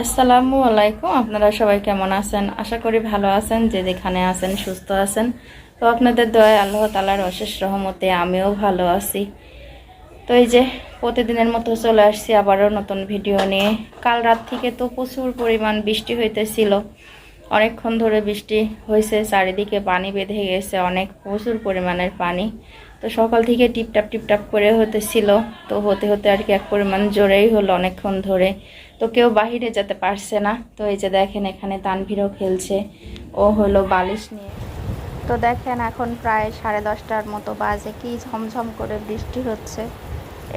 আসসালামু আলাইকুম। আপনারা সবাই কেমন আছেন? আশা করি ভালো আছেন, যে যেখানে আছেন, সুস্থ আছেন। তো আপনাদের দয়া আল্লাহ তালার অশেষ রহমতে আমিও ভালো আছি। তো এই যে প্রতিদিনের মতো চলে আসছি আবারও নতুন ভিডিও নিয়ে। কাল রাত থেকে তো প্রচুর পরিমাণ বৃষ্টি হইতেছিল। অনেকক্ষণ ধরে বৃষ্টি হয়েছে চারিদিকে পানি বেঁধে গেছে, অনেক প্রচুর পরিমাণের পানি। তো সকাল থেকে টিপটাপ টিপটাপ করে হতেছিল। তো হতে হতে আর কি এক পরিমাণ জোরেই হলো অনেকক্ষণ ধরে। তো কেউ বাহিরে যেতে পারছে না। তো এই যে দেখেন এখানে তানভীরও খেলছে। ও হলো বালিশ নিয়ে। তো দেখেন এখন প্রায় সাড়ে দশটার মতো বাজে। কি ঝমঝম করে বৃষ্টি হচ্ছে।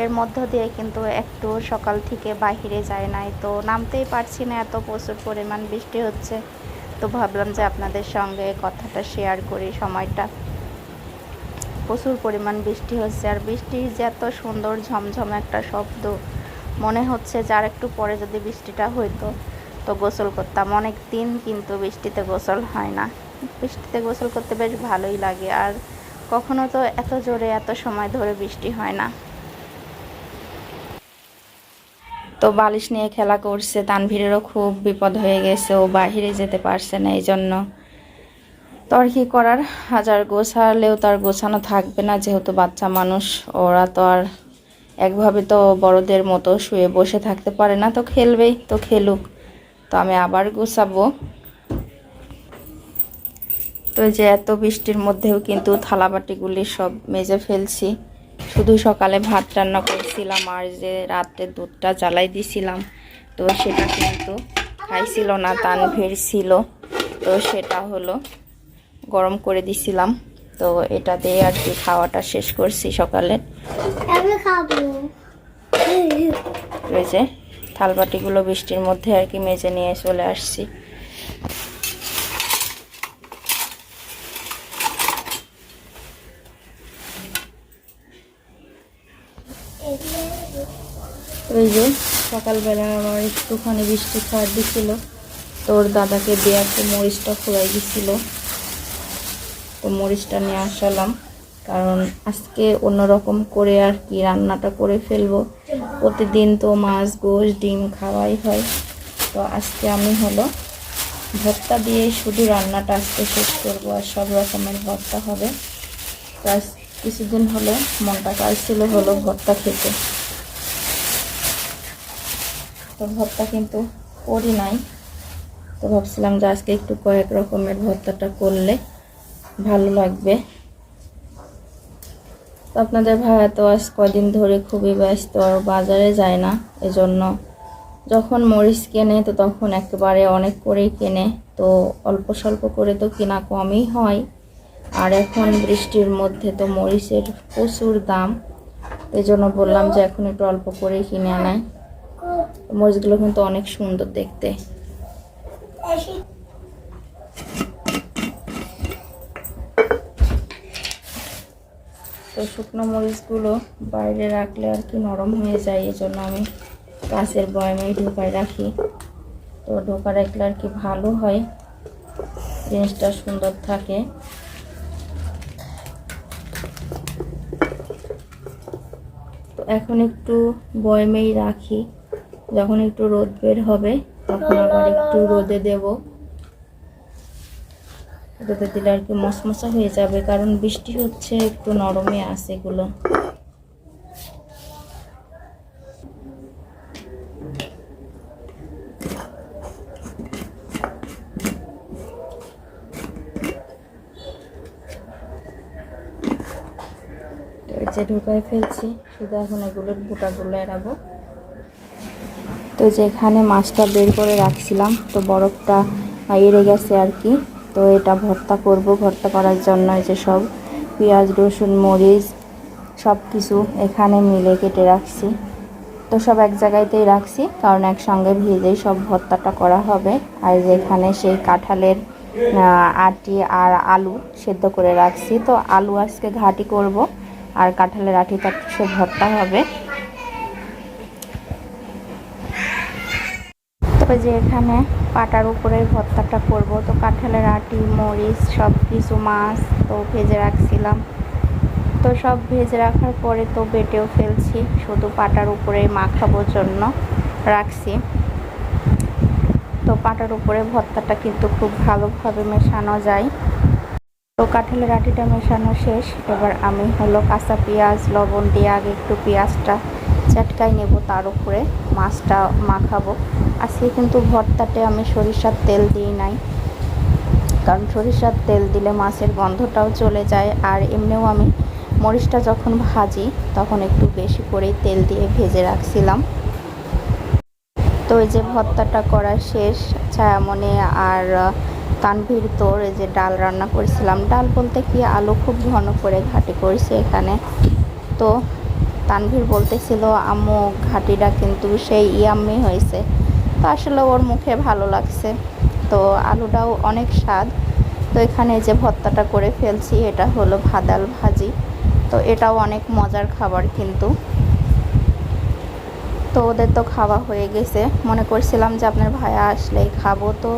এর মধ্য দিয়ে কিন্তু একটু সকাল থেকে বাহিরে যায় নাই। তো নামতেই পারছি না, এত প্রচুর পরিমাণ বৃষ্টি হচ্ছে। তো ভাবলাম যে আপনাদের সঙ্গে কথাটা শেয়ার করি সময়টা। প্রচুর পরিমাণ বৃষ্টি হচ্ছে আর বৃষ্টির যে এত সুন্দর ঝমঝম একটা শব্দ, মনে হচ্ছে যে আর একটু পরে যদি বৃষ্টিটা হইতো, তো গোসল করতাম। অনেক দিন কিন্তু বৃষ্টিতে গোসল হয় না। বৃষ্টিতে গোসল করতে বেশ ভালোই লাগে আর কখনো তো এত জোরে, এত সময় ধরে বৃষ্টি হয় না। তো বালিশ নিয়ে খেলা করছে, তানভীরেরও খুব বিপদ হয়ে গেছে, ও বাহিরে যেতে পারছে না এই জন্য তো আর কি করার হাজার গোছালেও তার গোছানো থাকবে না, যেহেতু বাচ্চা মানুষ। ওরা তো আর একভাবে তো বড়দের মতো শুয়ে বসে থাকতে পারে না, তো খেলবেই, তো খেলুক। তো আমি আবার গোছাবো। তো যে এত বৃষ্টির মধ্যেও কিন্তু থালাবাটিগুলি সব মেজে ফেলছি। শুধু সকালে ভাত রান্না করছিলাম আর যে রাত্রে দুধটা জ্বালাই দিছিলাম, তো সেটা কিন্তু খাইছিল না, তানভীর ছিল। তো সেটা হলো। গরম করে দিছিলাম। তো এটা দিয়ে আর কি খাওয়াটা শেষ করছি সকালে। আমি খাব। ওই যে থালবাটিগুলো বৃষ্টির মধ্যে আর কি মেজে নিয়ে চলে আসছি। ওই যে সকালবেলা আমার একটুখানি বৃষ্টি খাওয়ার দিছিল। তোর দাদাকে দিয়ে একটু মরিচটা ফুরাই দিছিল। তো মরিচটা নিয়ে আসালাম। কারণ আজকে অন্যরকম করে আর কি রান্নাটা করে ফেলব। প্রতিদিন তো মাছ, গোশ, ডিম খাওয়াই হয়। তো আজকে আমি হলো ভর্তা দিয়ে শুধু রান্নাটা আজকে শেষ করব আর সব রকমের ভর্তা হবে। তো কিছুদিন হলো মনটা কাজছিল হলো ভর্তা খেতে। তো ভর্তা কিন্তু করি নাই। তো ভাবছিলাম যে আজকে একটু কয়েক রকমের ভর্তাটা করলে ভালো লাগবে। তো আপনাদের ভাইয়া তো আজ কদিন ধরে খুবই ব্যস্ত আর বাজারে যায় না, এজন্য যখন মরিচ কেনে তো তখন একেবারে অনেক করেই কেনে। তো অল্প স্বল্প করে তো কেনা কমই হয়। আর এখন বৃষ্টির মধ্যে তো মরিচের প্রচুর দাম এই জন্য বললাম যে এখন একটু অল্প করেই কিনে আনাই। মরিচগুলো কিন্তু অনেক সুন্দর দেখতে। তো শুকনো মরিচগুলো বাইরে রাখলে আর কি নরম হয়ে যায় এই জন্য আমি কাঁচের বয়ামেই ঢোকায় রাখি। তো ঢোকা রাখলে আর কি ভালো হয়, জিনিসটা সুন্দর থাকে। তো এখন একটু বয়মেই রাখি, যখন একটু রোদ বের হবে, তখন আবার একটু রোদে দেব। রোদে দিলে আর কি মশমশা হয়ে যাবে, কারণ বৃষ্টি হচ্ছে, একটু নরমে আছে এগুলো। যে ঢুকায় ফেলছি, শুধু এখন এগুলোর বুটাগুলো এড়াবো। তো যেখানে মাছটা বের করে রাখছিলাম, তো বরফটা এড়ে গেছে আর কি। তো এটা ভর্তা করব, ভর্তা করার জন্য যে সব পেঁয়াজ, রসুন, মরিচ সব কিছু এখানে মিলে কেটে রাখছি। তো সব এক জায়গাতেই রাখছি, কারণ একসঙ্গে ভেজেই সব ভর্তাটা করা হবে। আর যেখানে সেই কাঁঠালের আটি আর আলু সেদ্ধ করে রাখছি। তো আলু আজকে ঘাটি করব, আর কাঁঠালের আটিটা সে ভর্তা হবে। তবে যে এখানে পাটার উপরে ভর্তাটা করব। তো কাঁঠালের আটি, মরিচ সব কিছু মাছ তো ভেজে রাখছিলাম। তো সব ভেজে রাখার পরে তো বেটেও ফেলছি, শুধু পাটার উপরে মাখাবোর জন্য রাখছি। তো পাটার উপরে ভর্তাটা কিন্তু খুব ভালোভাবে মেশানো যায়। তো কাঁঠালের আটিটা মেশানো শেষ, এবার আমি হলো কাঁচা পেঁয়াজ, লবণ দিয়ে আগে একটু পেঁয়াজটা চাটকাই নেব, তার উপরে মাছটা মাখাবো। আজকে কিন্তু ভর্তাতে আমি সরিষার তেল দিই নাই। কারণ সরিষার তেল দিলে মাছের গন্ধটাও চলে যায় আর এমনিও আমি মরিচটা যখন ভাজি তখন একটু বেশি করেই তেল দিয়ে ভেজে রাখছিলাম। তো এই যে ভর্তাটা করা শেষ ছায়ামনে আর আহ, তানভীর তোর এই যে ডাল রান্না করেছিলাম। ডাল বলতে কি আলু খুব ঘন করে ঘাটি করেছে এখানে। তো তানভীর বলতেছিল আম্মু ঘাটিটা কিন্তু সেই ইয়াম্মি হয়েছে। তো আসলে ওর মুখে ভালো লাগছে। তো আলুটাও অনেক স্বাদ। তো এখানে যে ভর্তাটা করে ফেলছি, এটা হলো ভাদাল ভাজি। তো এটাও অনেক মজার খাবার কিন্তু। তো ওদের তো খাওয়া হয়ে গেছে। মনে করছিলাম যে আপনার ভাইয়া আসলেই খাব। তো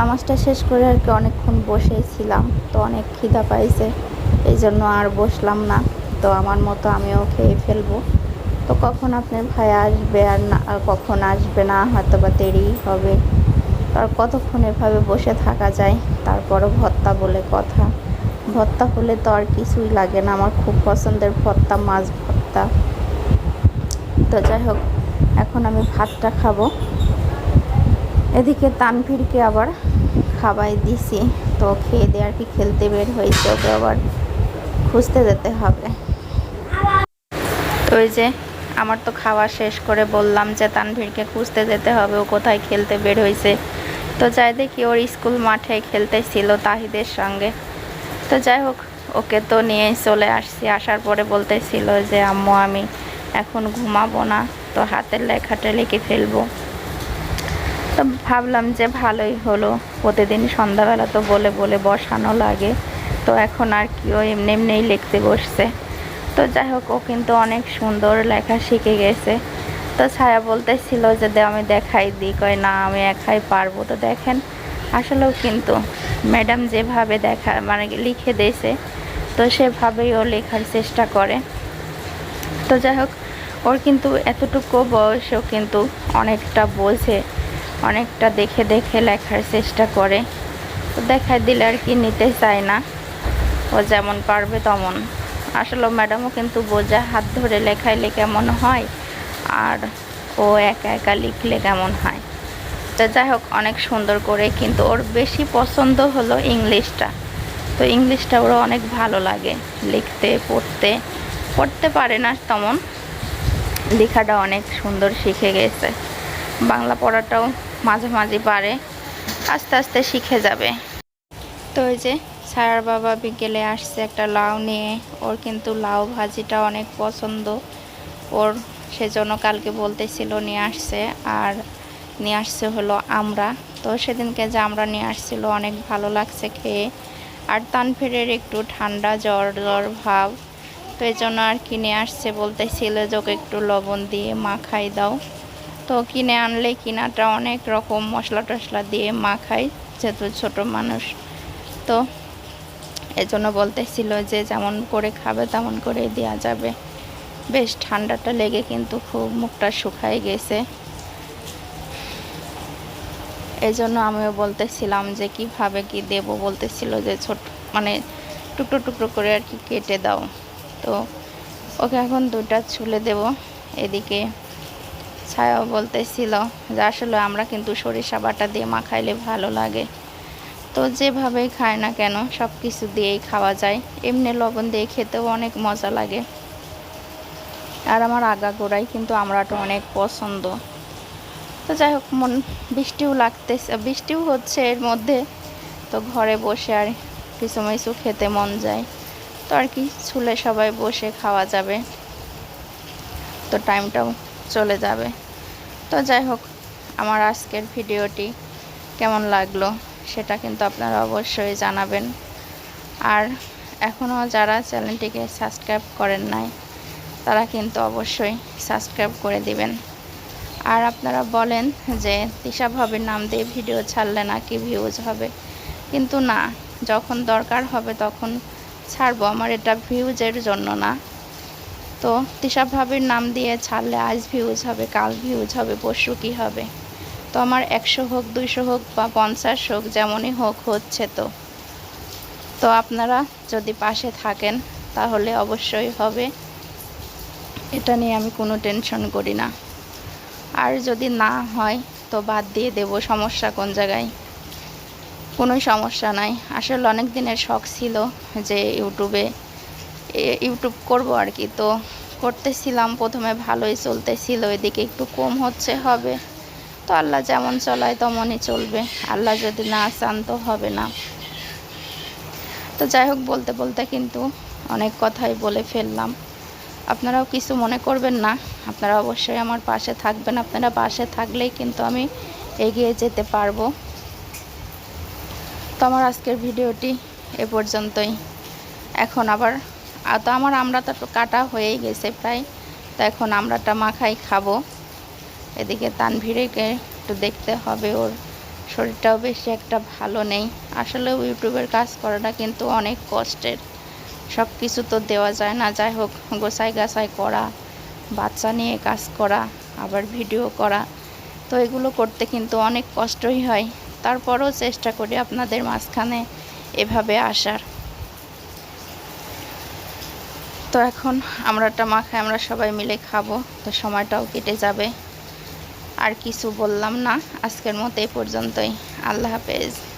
নামাজটা শেষ করে আর কি অনেকক্ষণ বসেছিলাম তো অনেক খিদা পাইছে। এই জন্য আর বসলাম না। তো আমার মতো আমিও খেয়ে ফেলব। তো কখন আপনার ভাইয়া আসবে আর না কখন আসবে না হয়তো বা দেরি হবে। আর কতক্ষণ এভাবে বসে থাকা যায়, তারপরও ভত্তা বলে কথা। ভত্তা হলে তো আর কিছুই লাগে না, আমার খুব পছন্দের ভত্তা, মাছ ভত্তা। তো যাই হোক, এখন আমি ভাতটা খাব। এদিকে তানভীরকে আবার খাবাই দিছি, তো খেয়ে দিয়ে আর কি খেলতে বের হয়েছে, ওকে আবার খুঁজতে যেতে হবে। তো ওই যে আমার তো খাওয়া শেষ করে বললাম যে তানভীরকে খুঁজতে যেতে হবে, ও কোথায় খেলতে বের হয়েছে তো যাই দেখি, ওর স্কুল মাঠে খেলতেছিল তাহিদের সঙ্গে। তো যাই হোক, ওকে তো নিয়ে চলে আসছি। আসার পরে বলতেছিল যে, আম্মু, আমি এখন ঘুমাবো না, তো হাতের লেখাটা লিখে ফেলব। তো ভাবলাম যে ভালোই হলো। প্রতিদিন সন্ধ্যাবেলা তো বলে বলে বসানো লাগে। তো এখন আর কি ও এমনি এমনিই লিখতে বসছে। তো যাই হোক, ও কিন্তু অনেক সুন্দর লেখা শিখে গেছে। তো ছায়া বলতেছিল যে, দে, আমি দেখাই দিই। কয়, না, আমি একাই পারব। তো দেখেন, আসলেও কিন্তু ম্যাডাম যেভাবে দেখা মানে লিখে দিয়েছে, তো সেভাবেই ও লেখার চেষ্টা করে। তো যাই হোক, ওর কিন্তু এতটুকু বয়সেও কিন্তু অনেকটা বোঝে, অনেকটা দেখে দেখে লেখার চেষ্টা করে। তো দেখায় দিলে আর কি নিতে চায় না। ও যেমন পারবে তেমন। আসলে ম্যাডামও কিন্তু বোঝা হাত ধরে লেখাইলে কেমন হয় আর ও একা একা লিখলে কেমন হয়। তো যাই হোক, অনেক সুন্দর করে কিন্তু ওর বেশি পছন্দ হলো ইংলিশটা। তো ইংলিশটা ওর অনেক ভালো লাগে লিখতে, পড়তে। পড়তে পারে না তেমন। লেখাটা অনেক সুন্দর শিখে গেছে। বাংলা পড়াটাও মাঝে মাঝে পারে। আস্তে আস্তে শিখে যাবে। তো ওই যে ছায়ার বাবা বিকেলে আসছে একটা লাউ নিয়ে। ওর কিন্তু লাউ ভাজিটা অনেক পছন্দ। ওর সেজন্য কালকে বলতেছিল নিয়ে আসছে। আর নিয়ে আসছে হলো আমরা। তো সেদিনকে যে আমরা নিয়ে আসছিল অনেক ভালো লাগছে খেয়ে। আর তানফিরের একটু ঠান্ডা জ্বর জ্বর ভাব। তো এই জন্য আর কিনে আসছে বলতেছিল যে একটু লবণ দিয়ে মাখাই দাও। তো কিনে আনলে কিনাটা অনেক রকম মশলা টশলা দিয়ে মাখাই, যেহেতু ছোট মানুষ। তো এজন্য বলতেছিল যে যেমন করে খাবে তেমন করে দেওয়া যাবে। বেশ, ঠান্ডাটা লেগে কিন্তু খুব মুখটা শুকায় গেছে। এই জন্য আমিও বলতেছিলাম যে কীভাবে কি দেব? বলতেছিল যে ছোট মানে টুকরো টুকরো করে আর কি কেটে দাও। তো ওকে এখন দুটা ছুলে দেব। এদিকে ছায়াও বলতেছিল যে আসলে আমরা কিন্তু সরিষা বাটা দিয়ে মাখাইলে ভালো লাগে। তো যেভাবেই খায় না কেন সব কিছু দিয়েই খাওয়া যায়। এমনি লবণ দিয়ে খেতেও অনেক মজা লাগে। আর আমার আগা গোড়াই কিন্তু আমরাটা অনেক পছন্দ। তো যাই হোক, মন, বৃষ্টিও লাগতেছে, বৃষ্টিও হচ্ছে এর মধ্যে। তো ঘরে বসে আর কিছু মিছু খেতে মন যায়। তো আর কি ছুলে সবাই বসে খাওয়া যাবে। তো টাইমটাও চলে যাবে। তো যাই হোক, আমার আজকের ভিডিওটি কেমন লাগল? সেটা কিন্তু আপনারা অবশ্যই জানাবেন। আর এখনও যারা চ্যানেলটিকে সাবস্ক্রাইব করেন নাই, তারা কিন্তু অবশ্যই সাবস্ক্রাইব করে দিবেন। আর আপনারা বলেন যে, তিশা ভাবির নাম দিয়ে ভিডিও ছাড়লে না নাকি ভিউজ হবে। কিন্তু না, যখন দরকার হবে তখন ছাড়বো, আমার এটা ভিউজের জন্য না। তো তিশা ভাবির নাম দিয়ে ছাড়লে আজ ভিউজ হবে, কাল ভিউজ হবে, পরশু কী হবে? তো আমার একশো হোক, দুইশো হোক বা পঞ্চাশ হোক, যেমনই হোক, হচ্ছে তো। তো আপনারা যদি পাশে থাকেন, তাহলে অবশ্যই হবে। এটা নিয়ে আমি কোনো টেনশন করি না। আর যদি না হয়, তো বাদ দিয়ে দেব, সমস্যা কোন জায়গায়? কোনো সমস্যা নাই। আসলে অনেক দিনের শখ ছিল যে ইউটিউবে ইউটিউব করব আর কি। তো করতেছিলাম, প্রথমে ভালোই চলতেছিল, এদিকে একটু কম হচ্ছে, হবে। তো আল্লাহ যেমন চলায় তেমনই চলবে। আল্লাহ যদি না চান তো হবে না। তো যাই হোক বলতে বলতে কিন্তু অনেক কথাই বলে ফেললাম। আপনারাও কিছু মনে করবেন না। আপনারা অবশ্যই আমার পাশে থাকবেন। আপনারা পাশে থাকলেই কিন্তু আমি এগিয়ে যেতে পারব। তো আমার আজকের ভিডিওটি এ পর্যন্তই। এখন আবার তো আমার আমড়াটা তো কাটা হয়েই গেছে প্রায়। তো এখন আমড়াটা মাখাই খাব। এদিকে তানভীরেকে একটু দেখতে হবে, ওর শরীরটাও বেশি একটা ভালো নেই। আসলে ইউটিউবের কাজ করাটা কিন্তু অনেক কষ্টের। সব কিছু তো দেওয়া যায় না, যাই হোক গোসাই গাছাই করা, বাচ্চা নিয়ে কাজ করা, আবার ভিডিও করা, তো এগুলো করতে কিন্তু অনেক কষ্টই হয়। তারপরও চেষ্টা করি আপনাদের মাঝখানে এভাবে আসার। তো এখন আমরাটা মাখায় আমরা সবাই মিলে খাব, তো সময়টাও কেটে যাবে। আর কিছু বললাম না। আজকের মতো এই পর্যন্তই। আল্লাহ হাফেজ।